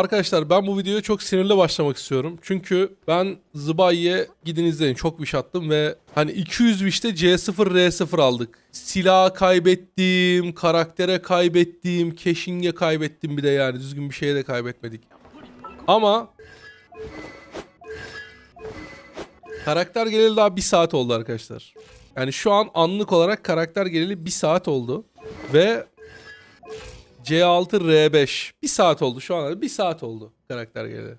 arkadaşlar ben bu videoya çok sinirli başlamak istiyorum. Çünkü ben Zıbayi'ye gidin izleyin çok wish attım ve hani 200 wish'te C0 R0 aldık. Silah kaybettim, karaktere kaybettim, caching'e kaybettim bir de yani düzgün bir şeye de kaybetmedik. Ama karakter geleli daha bir saat oldu arkadaşlar. Yani şu an anlık olarak karakter geleli bir saat oldu. Ve C6 R5. Bir saat oldu şu an. Bir saat oldu karakter geleli.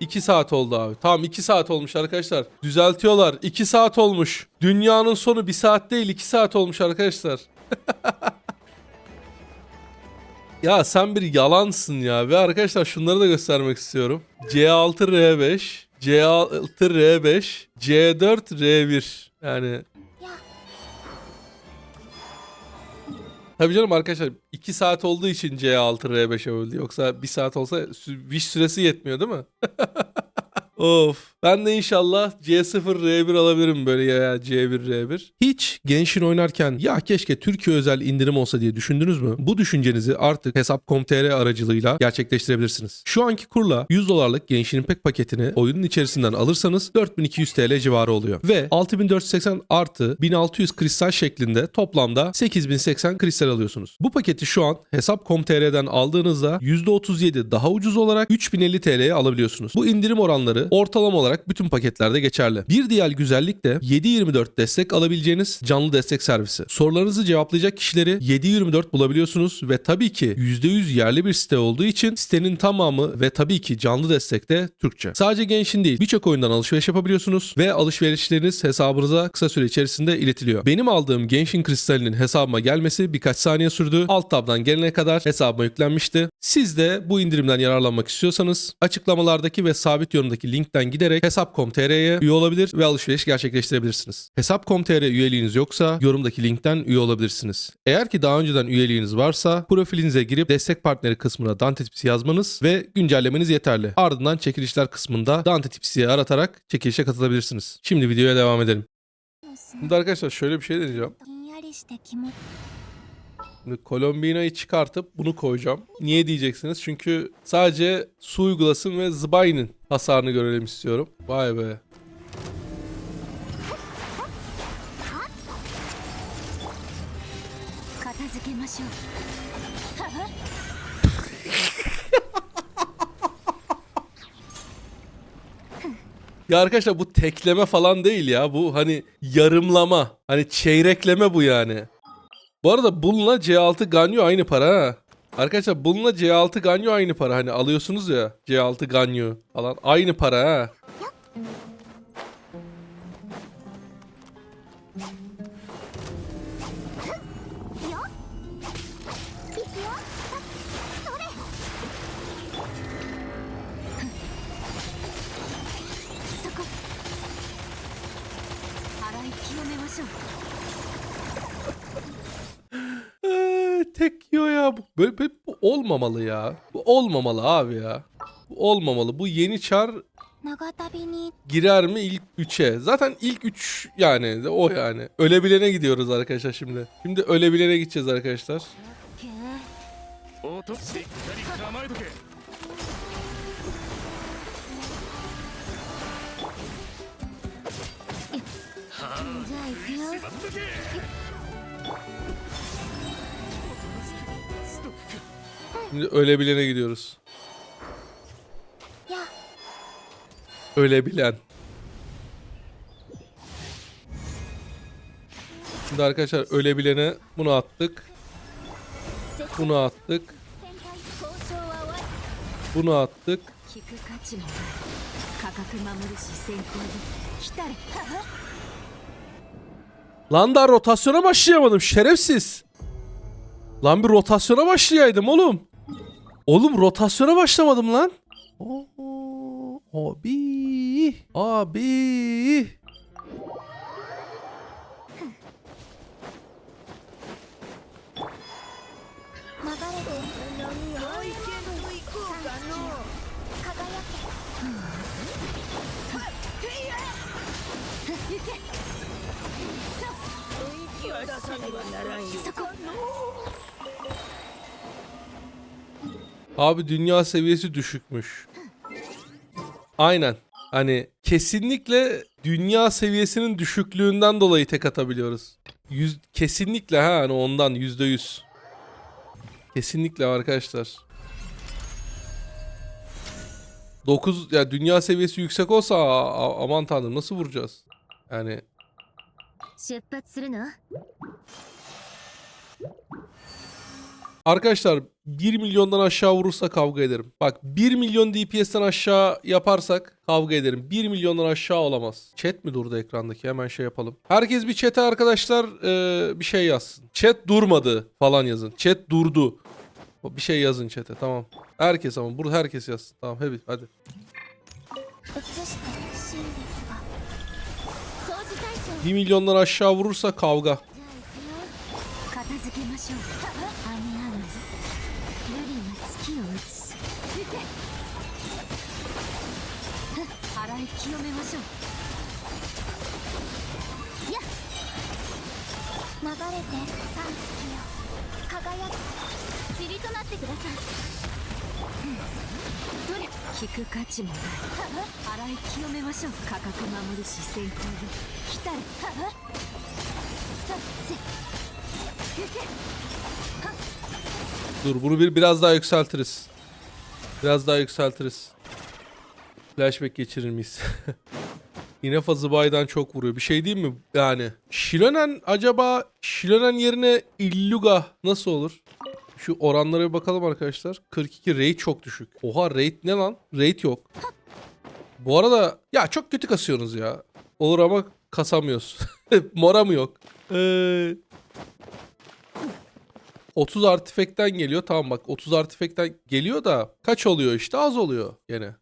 2 saat oldu abi. Tamam 2 saat olmuş arkadaşlar. Düzeltiyorlar. 2 saat olmuş. Dünyanın sonu 1 saat değil 2 saat olmuş arkadaşlar. ya sen bir yalansın ya. Ve arkadaşlar şunları da göstermek istiyorum. C6 R5. C6 R5. C4 R1. Yani Tabii canım arkadaşlar 2 saat olduğu için C6 R5'e öldü. Yoksa 1 saat olsa wish süresi yetmiyor değil mi? of. Ben de inşallah C0 R1 alabilirim böyle ya C1 R1. Hiç Genshin oynarken ya keşke Türkiye özel indirim olsa diye düşündünüz mü? Bu düşüncenizi artık Hesap.com.tr aracılığıyla gerçekleştirebilirsiniz. Şu anki kurla 100 dolarlık Genshin Impact paketini oyunun içerisinden alırsanız 4200 TL civarı oluyor. Ve 6480 artı 1600 kristal şeklinde toplamda 8080 kristal alıyorsunuz. Bu paketi şu an Hesap.com.tr'den aldığınızda %37 daha ucuz olarak 3050 TL'ye alabiliyorsunuz. Bu indirim oranları ortalama olarak bütün paketlerde geçerli. Bir diğer güzellik de 7/24 destek alabileceğiniz canlı destek servisi. Sorularınızı cevaplayacak kişileri 7/24 bulabiliyorsunuz ve tabii ki %100 yerli bir site olduğu için sitenin tamamı ve tabii ki canlı destek de Türkçe. Sadece Genshin değil birçok oyundan alışveriş yapabiliyorsunuz ve alışverişleriniz hesabınıza kısa süre içerisinde iletiliyor. Benim aldığım Genshin kristalinin hesabıma gelmesi birkaç saniye sürdü. Alt tabdan gelene kadar hesabıma yüklenmişti. Siz de bu indirimden yararlanmak istiyorsanız açıklamalardaki ve sabit yorumdaki linkten giderek Hesap.com.tr'ye üye olabilir ve alışveriş gerçekleştirebilirsiniz. Hesap.com.tr üyeliğiniz yoksa yorumdaki linkten üye olabilirsiniz. Eğer ki daha önceden üyeliğiniz varsa profilinize girip destek partneri kısmına Dante Tips'i yazmanız ve güncellemeniz yeterli. Ardından çekilişler kısmında Dante Tips'i aratarak çekilişe katılabilirsiniz. Şimdi videoya devam edelim. Şimdi arkadaşlar şöyle bir şey deneyeceğim. Şimdi Colombina'yı çıkartıp bunu koyacağım. Niye diyeceksiniz? Çünkü sadece su uygulasın ve Zbayn'in hasarını görelim istiyorum. Vay be. ya arkadaşlar bu tekleme falan değil ya. Bu hani yarımlama. Hani çeyrekleme bu yani. Bu arada bununla C6 Ganyo aynı para ha. Arkadaşlar bununla C6 Ganyo aynı para. Hani alıyorsunuz ya C6 Ganyo falan aynı para ha. Bu, böyle, böyle, bu olmamalı ya. Bu olmamalı abi ya. Bu olmamalı. Bu yeni çar girer mi ilk 3'e? Zaten ilk 3 yani o yani. Ölebilene gidiyoruz arkadaşlar şimdi. Şimdi ölebilene gideceğiz arkadaşlar. Şimdi ölebilene gidiyoruz. Ölebilen. Şimdi arkadaşlar ölebilene bunu attık. Bunu attık. Bunu attık. Lan daha rotasyona başlayamadım şerefsiz. Lan bir rotasyona başlayaydım oğlum. Oğlum rotasyona başlamadım lan. Oo, abi. Abi. Abi dünya seviyesi düşükmüş. Aynen. Hani kesinlikle dünya seviyesinin düşüklüğünden dolayı tek atabiliyoruz. Yüz, kesinlikle ha hani ondan yüzde yüz. Kesinlikle arkadaşlar. 9 ya dünya seviyesi yüksek olsa a, aman tanrım nasıl vuracağız? Yani Arkadaşlar 1 milyondan aşağı vurursa kavga ederim. Bak 1 milyon DPS'ten aşağı yaparsak kavga ederim. 1 milyondan aşağı olamaz. Chat mi durdu ekrandaki? Hemen şey yapalım. Herkes bir chat'e arkadaşlar ee, bir şey yazsın. Chat durmadı falan yazın. Chat durdu. Bir şey yazın chat'e tamam. Herkes ama burada herkes yazsın. Tamam hadi. hadi. Bir milyondan aşağı vurursa kavga. 清めましょうやっ流れて三月よ輝く塵となってくださいうんどれ聞く価値もない払い清めましょう価格守るし先行で来たるさせ行け Dur bunu bir biraz daha yükseltiriz. Biraz daha yükseltiriz. Flashback geçirir miyiz? Yine Fazıbay'dan çok vuruyor. Bir şey değil mi? Yani Shilonen acaba Shilonen yerine Illuga nasıl olur? Şu oranlara bir bakalım arkadaşlar. 42 rate çok düşük. Oha rate ne lan? Rate yok. Bu arada ya çok kötü kasıyorsunuz ya. Olur ama kasamıyoruz. Mora mı yok? Eee 30 artifekten geliyor. Tamam bak 30 artifekten geliyor da kaç oluyor işte az oluyor gene.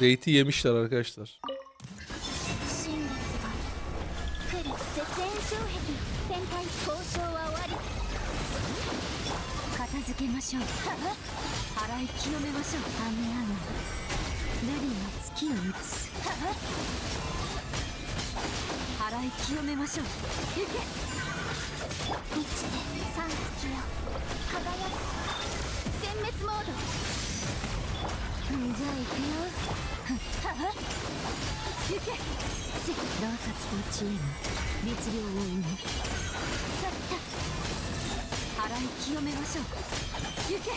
Date'i yemişler arkadaşlar. ましょう。払い清めましょう。アメアメ。レディの月を打つ。払い清めましょう。行け。一で三月よ。輝く。殲滅モード。じゃあ行くよ行けせ洞察と知恵が律令を生むさった払い清めましょう行け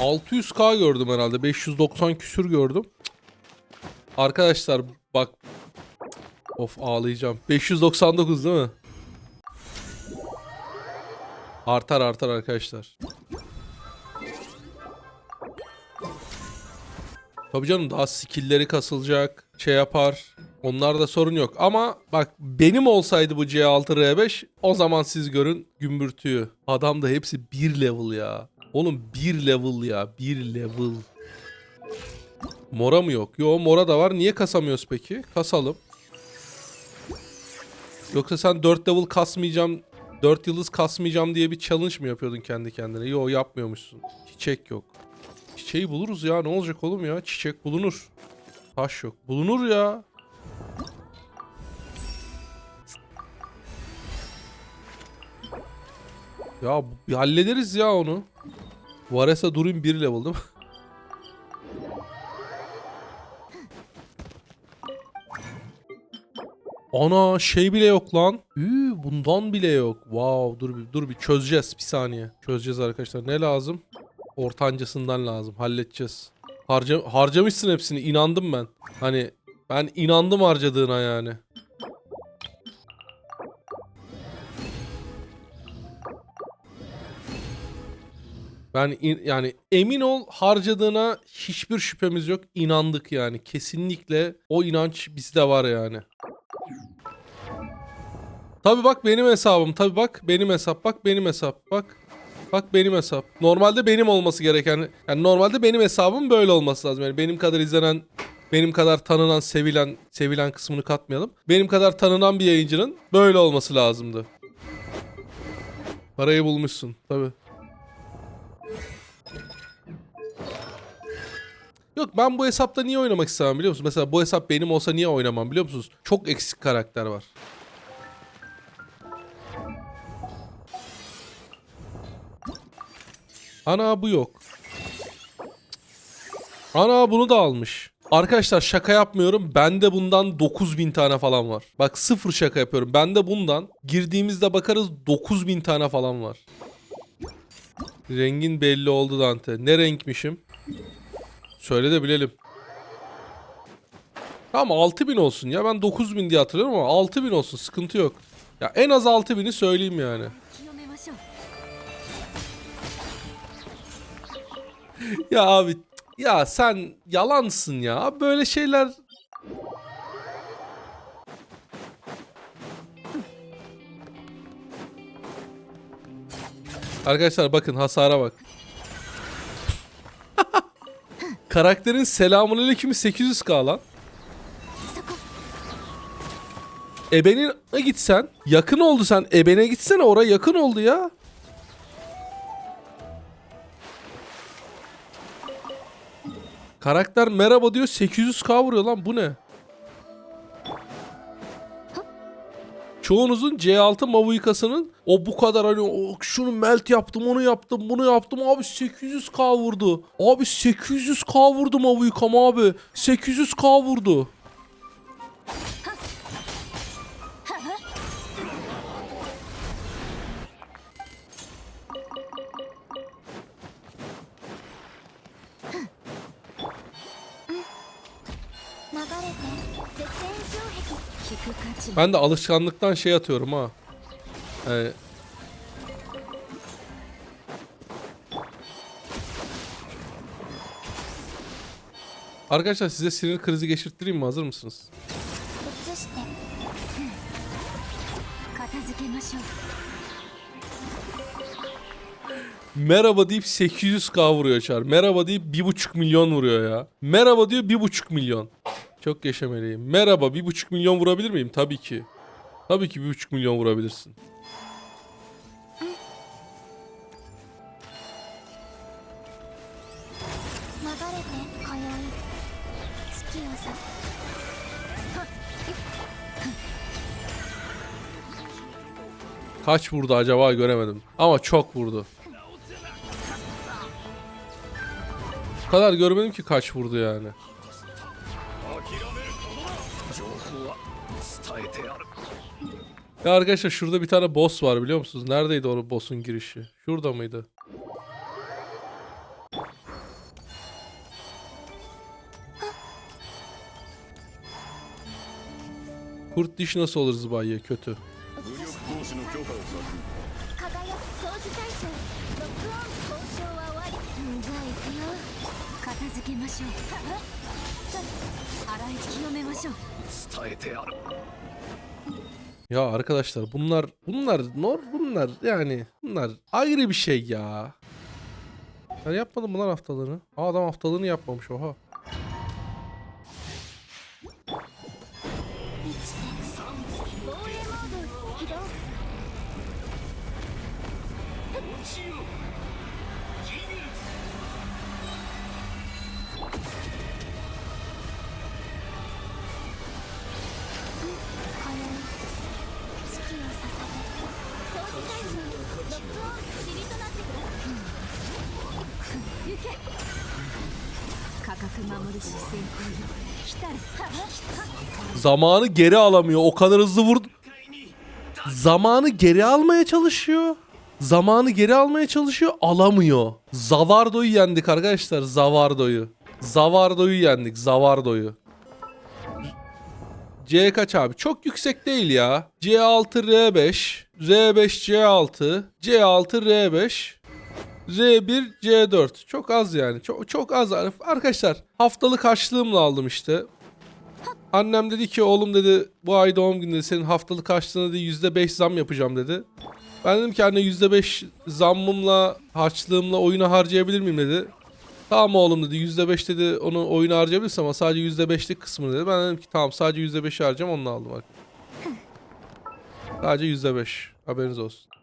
600k gördüm herhalde. 590 küsür gördüm. Arkadaşlar bak. Of ağlayacağım. 599 değil mi? Artar artar arkadaşlar. Tabii canım daha skill'leri kasılacak. Şey yapar. Onlarda sorun yok. Ama bak benim olsaydı bu C6R5 o zaman siz görün gümbürtüyü. Adam da hepsi 1 level ya. Oğlum 1 level ya. 1 level. Mora mı yok? Yo mora da var. Niye kasamıyoruz peki? Kasalım. Yoksa sen 4 level kasmayacağım, 4 yıldız kasmayacağım diye bir challenge mı yapıyordun kendi kendine? Yo yapmıyormuşsun. Çiçek yok. Çiçeği buluruz ya. Ne olacak oğlum ya? Çiçek bulunur. Taş yok. Bulunur ya. Ya hallederiz ya onu. Varese durayım bir level değil mi? Ana şey bile yok lan. Üü, bundan bile yok. Wow dur bir dur bir çözeceğiz bir saniye. Çözeceğiz arkadaşlar. Ne lazım? Ortancasından lazım. Halledeceğiz. Harca harcamışsın hepsini. inandım ben. Hani ben inandım harcadığına yani. Ben yani emin ol harcadığına hiçbir şüphemiz yok. İnandık yani. Kesinlikle o inanç bizde var yani. Tabi bak benim hesabım. Tabi bak benim hesap. Bak benim hesap. Bak. Bak benim hesap. Normalde benim olması gereken. Yani normalde benim hesabım böyle olması lazım. Yani benim kadar izlenen, benim kadar tanınan, sevilen, sevilen kısmını katmayalım. Benim kadar tanınan bir yayıncının böyle olması lazımdı. Parayı bulmuşsun. Tabi. Yok ben bu hesapta niye oynamak istemem biliyor musun? Mesela bu hesap benim olsa niye oynamam biliyor musunuz? Çok eksik karakter var. Ana bu yok. Ana bunu da almış. Arkadaşlar şaka yapmıyorum. Bende bundan 9000 tane falan var. Bak sıfır şaka yapıyorum. Bende bundan girdiğimizde bakarız 9000 tane falan var. Rengin belli oldu Dante. Ne renkmişim? Söyle de bilelim. Tamam 6000 olsun ya. Ben 9000 diye hatırlıyorum ama 6000 olsun. Sıkıntı yok. Ya en az 6000'i söyleyeyim yani. Ya abi ya sen yalansın ya. Böyle şeyler Arkadaşlar bakın hasara bak. Karakterin selamun aleykümü 800k lan. Ebenin gitsen yakın oldu sen. Ebene gitsene oraya yakın oldu ya. Karakter merhaba diyor 800k vuruyor lan bu ne? Çoğunuzun C6 Mavuika'sının o bu kadar hani o, şunu melt yaptım onu yaptım bunu yaptım abi 800k vurdu. Abi 800k vurdu Mavuika'm abi. 800k vurdu. Ben de alışkanlıktan şey atıyorum ha. Ee, Arkadaşlar size sinir krizi geçirttireyim mi? Hazır mısınız? Merhaba deyip 800k vuruyor Çar. Merhaba deyip 1,5 milyon vuruyor ya. Merhaba diyor 1,5 milyon. Çok yaşamalıyım. Merhaba bir buçuk milyon vurabilir miyim? Tabii ki. Tabii ki bir buçuk milyon vurabilirsin. Kaç vurdu acaba göremedim. Ama çok vurdu. O kadar görmedim ki kaç vurdu yani. Ya arkadaşlar şurada bir tane boss var biliyor musunuz? Neredeydi o boss'un girişi? Şurada mıydı? Kurt diş nasıl olur zıbayya? Kötü. Ya arkadaşlar bunlar bunlar nor bunlar yani bunlar ayrı bir şey ya. Ben yapmadım mı lan haftalığını? Aa, adam haftalığını yapmamış oha. Zamanı geri alamıyor. O kadar hızlı vurdu. Zamanı geri almaya çalışıyor. Zamanı geri almaya çalışıyor. Alamıyor. Zavardo'yu yendik arkadaşlar. Zavardo'yu. Zavardo'yu yendik. Zavardo'yu. C kaç abi? Çok yüksek değil ya. C6 R5. R5 C6. C6 R5. R1 C4. Çok az yani. Çok çok az. Arkadaşlar haftalık harçlığımla aldım işte. Annem dedi ki oğlum dedi bu ay doğum günü senin haftalık harçlığına dedi %5 zam yapacağım dedi. Ben dedim ki anne %5 zammımla harçlığımla oyuna harcayabilir miyim dedi. Tamam oğlum dedi %5 dedi onu oyuna harcayabilirsin ama sadece %5'lik kısmını dedi. Ben dedim ki tamam sadece %5'i harcayacağım onu aldım. Sadece %5 haberiniz olsun.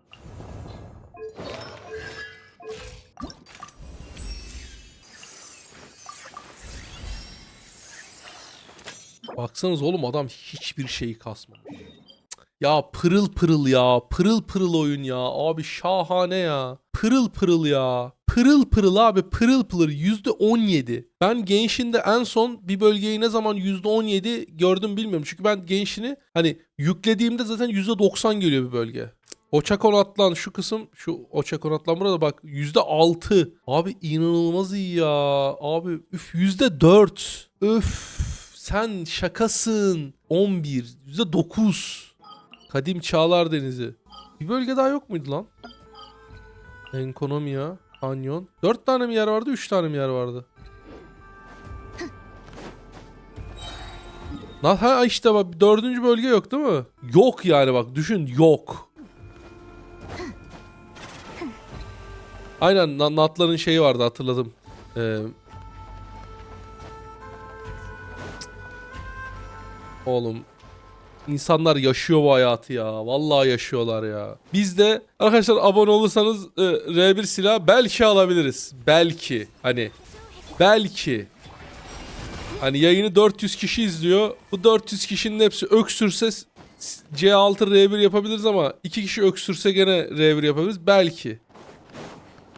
Baksanız oğlum adam hiçbir şeyi kasmamış. Ya pırıl pırıl ya. Pırıl pırıl oyun ya. Abi şahane ya. Pırıl pırıl ya. Pırıl pırıl abi pırıl pırıl %17. Ben Genshin'de en son bir bölgeyi ne zaman %17 gördüm bilmiyorum. Çünkü ben Genshin'i hani yüklediğimde zaten %90 geliyor bir bölge. Oçakon Atlan şu kısım şu Oçakon Atlan burada bak %6. Abi inanılmaz iyi ya. Abi üf %4. Üf sen şakasın. 11 %9. Kadim Çağlar Denizi. Bir bölge daha yok muydu lan? Enkonomiya, Kanyon. 4 tane mi yer vardı, 3 tane mi yer vardı? Ha işte bak dördüncü bölge yok değil mi? Yok yani bak düşün yok. Aynen Na- Natların şeyi vardı hatırladım. Ee, Oğlum insanlar yaşıyor bu hayatı ya. Vallahi yaşıyorlar ya. Biz de arkadaşlar abone olursanız e, R1 silah belki alabiliriz. Belki. Hani belki. Hani yayını 400 kişi izliyor. Bu 400 kişinin hepsi öksürse s- C6 R1 yapabiliriz ama iki kişi öksürse gene R1 yapabiliriz. Belki.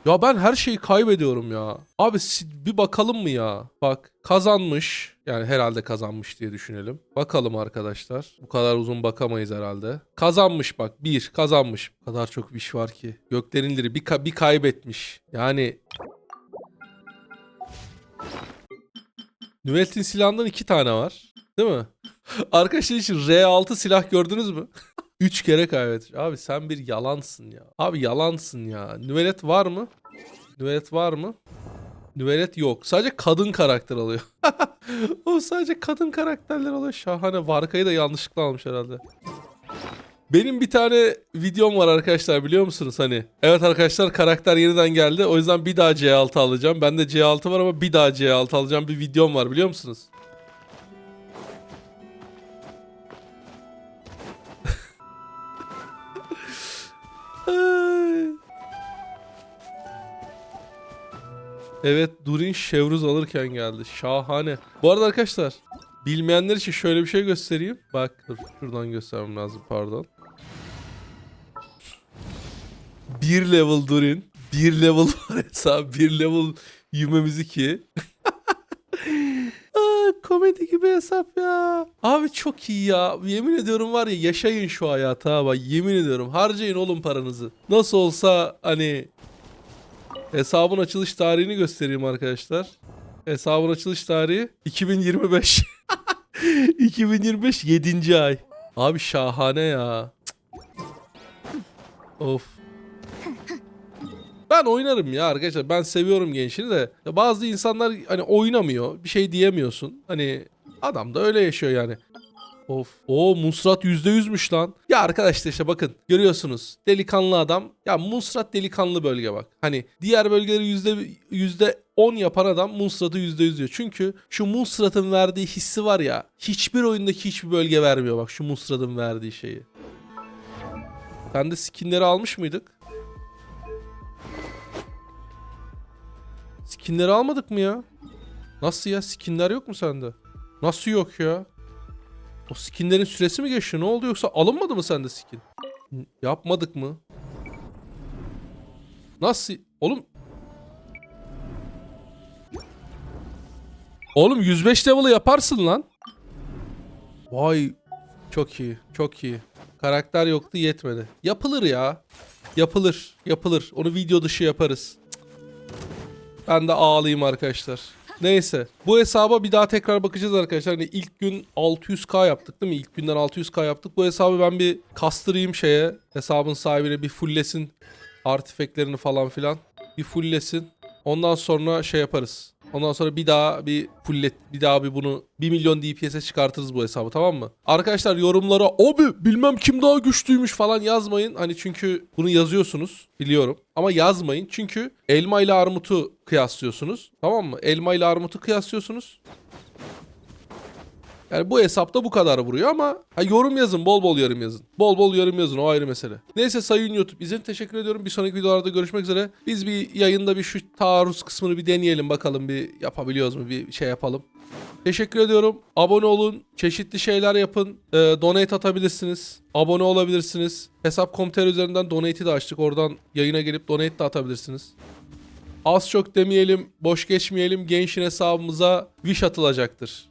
Ya ben her şeyi kaybediyorum ya. Abi bir bakalım mı ya? Bak kazanmış. Yani herhalde kazanmış diye düşünelim. Bakalım arkadaşlar. Bu kadar uzun bakamayız herhalde. Kazanmış bak. Bir kazanmış. Bu kadar çok iş var ki. Göklerin liri bir, ka- bir kaybetmiş. Yani Nüveltin silahından iki tane var. Değil mi? Arkadaşlar için R6 silah gördünüz mü? Üç kere kaybetmiş. Abi sen bir yalansın ya. Abi yalansın ya. Nüvelet var mı? Nüvelet var mı? Nüvelet yok. Sadece kadın karakter alıyor. o sadece kadın karakterler alıyor. Şahane. Varkayı da yanlışlıkla almış herhalde. Benim bir tane videom var arkadaşlar biliyor musunuz hani? Evet arkadaşlar karakter yeniden geldi. O yüzden bir daha C6 alacağım. Bende C6 var ama bir daha C6 alacağım bir videom var biliyor musunuz? Evet Durin Şevruz alırken geldi. Şahane. Bu arada arkadaşlar bilmeyenler için şöyle bir şey göstereyim. Bak dur şuradan göstermem lazım pardon. Bir level Durin. Bir level var hesap. Bir level Yume ki. Aa, komedi gibi hesap ya. Abi çok iyi ya. Yemin ediyorum var ya yaşayın şu hayatı ha bak. Yemin ediyorum harcayın oğlum paranızı. Nasıl olsa hani hesabın açılış tarihini göstereyim arkadaşlar. Hesabın açılış tarihi 2025. 2025 7. ay. Abi şahane ya. Of. Ben oynarım ya arkadaşlar. Ben seviyorum gençliği de. Ya bazı insanlar hani oynamıyor. Bir şey diyemiyorsun. Hani adam da öyle yaşıyor yani. Of. O Musrat %100'müş lan. Ya arkadaşlar işte bakın görüyorsunuz. Delikanlı adam. Ya Musrat delikanlı bölge bak. Hani diğer bölgeleri yüzde, yüzde 10 yapan adam Musrat'ı %100 diyor. Çünkü şu Musrat'ın verdiği hissi var ya. Hiçbir oyundaki hiçbir bölge vermiyor bak şu Musrat'ın verdiği şeyi. Sen de skinleri almış mıydık? Skinleri almadık mı ya? Nasıl ya? Skinler yok mu sende? Nasıl yok ya? O skinlerin süresi mi geçti? Ne oldu yoksa alınmadı mı sende skin? Yapmadık mı? Nasıl? Oğlum Oğlum 105 level'ı yaparsın lan. Vay çok iyi, çok iyi. Karakter yoktu yetmedi. Yapılır ya. Yapılır, yapılır. Onu video dışı yaparız. Ben de ağlayayım arkadaşlar. Neyse. Bu hesaba bir daha tekrar bakacağız arkadaşlar. Hani ilk gün 600k yaptık değil mi? İlk günden 600k yaptık. Bu hesabı ben bir kastırayım şeye. Hesabın sahibine bir fulllesin. Artifeklerini falan filan. Bir fulllesin. Ondan sonra şey yaparız. Ondan sonra bir daha bir fullet, bir daha bir bunu 1 milyon DPS'e çıkartırız bu hesabı tamam mı? Arkadaşlar yorumlara abi bilmem kim daha güçlüymüş falan yazmayın. Hani çünkü bunu yazıyorsunuz biliyorum. Ama yazmayın çünkü elma ile armutu kıyaslıyorsunuz. Tamam mı? Elma ile armutu kıyaslıyorsunuz. Yani bu hesapta bu kadar vuruyor ama ha, yorum yazın bol bol yorum yazın. Bol bol yorum yazın o ayrı mesele. Neyse sayın YouTube izin teşekkür ediyorum. Bir sonraki videolarda görüşmek üzere. Biz bir yayında bir şu taarruz kısmını bir deneyelim bakalım bir yapabiliyoruz mu bir şey yapalım. Teşekkür ediyorum. Abone olun. Çeşitli şeyler yapın. E, donate atabilirsiniz. Abone olabilirsiniz. Hesap Hesap.com.tr üzerinden donate'i de açtık. Oradan yayına gelip donate de atabilirsiniz az çok demeyelim, boş geçmeyelim. Gençin hesabımıza wish atılacaktır.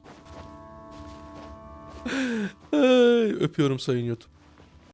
Öpüyorum sayın YouTube.